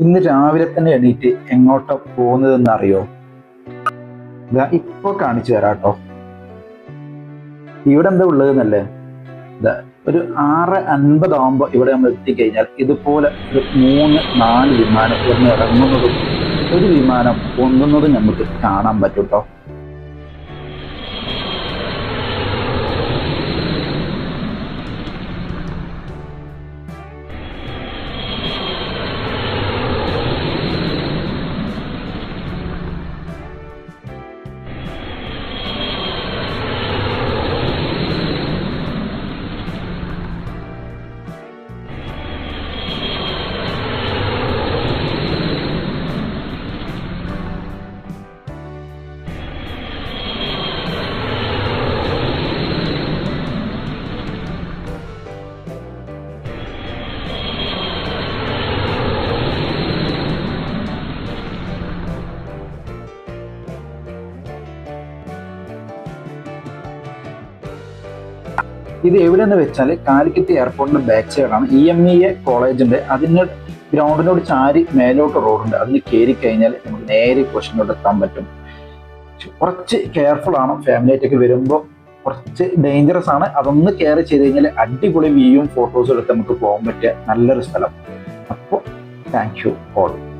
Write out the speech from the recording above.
ഇന്ന് രാവിലെ തന്നെ എണീറ്റ് എങ്ങോട്ടാ പോകുന്നതെന്ന് അറിയോ ഇപ്പൊ കാണിച്ചു തരാം കേട്ടോ ഇവിടെ എന്താ ഉള്ളതെന്നല്ലേ? ഒരു ആറ് അൻപതാവുമ്പോ ഇവിടെ നമ്മൾ എത്തിക്കഴിഞ്ഞാൽ ഇതുപോലെ ഒരു മൂന്ന് നാല് വിമാനം ഒന്ന് ഇറങ്ങുന്നതും ഒരു വിമാനം പൊങ്ങുന്നതും നമുക്ക് കാണാൻ പറ്റൂട്ടോ ഇത് എവിടെയെന്ന് വെച്ചാൽ കാലിക്കറ്റ് എയർപോർട്ടിന്റെ ബാക്ക് സൈഡാണ് ഇ എം ഇ എ കോളേജിന്റെ അതിന് ഗ്രൗണ്ടിനോട് ചാരി മേലോട്ട് റോഡുണ്ട്. അതിന് കയറി കഴിഞ്ഞാൽ നമുക്ക് നേരെ ക്വസ്റ്റിനോട് എത്താൻ പറ്റും. കുറച്ച് കെയർഫുൾ ആണ്. ഫാമിലി ആയിട്ടൊക്കെ വരുമ്പോൾ കുറച്ച് ഡേഞ്ചറസ് ആണ്. അതൊന്ന് കെയർ ചെയ്ത് കഴിഞ്ഞാൽ അടിപൊളി വ്യൂവും ഫോട്ടോസും എടുത്ത് നമുക്ക് പോകാൻ പറ്റിയ നല്ലൊരു സ്ഥലം. അപ്പോൾ താങ്ക് യു ഓൾ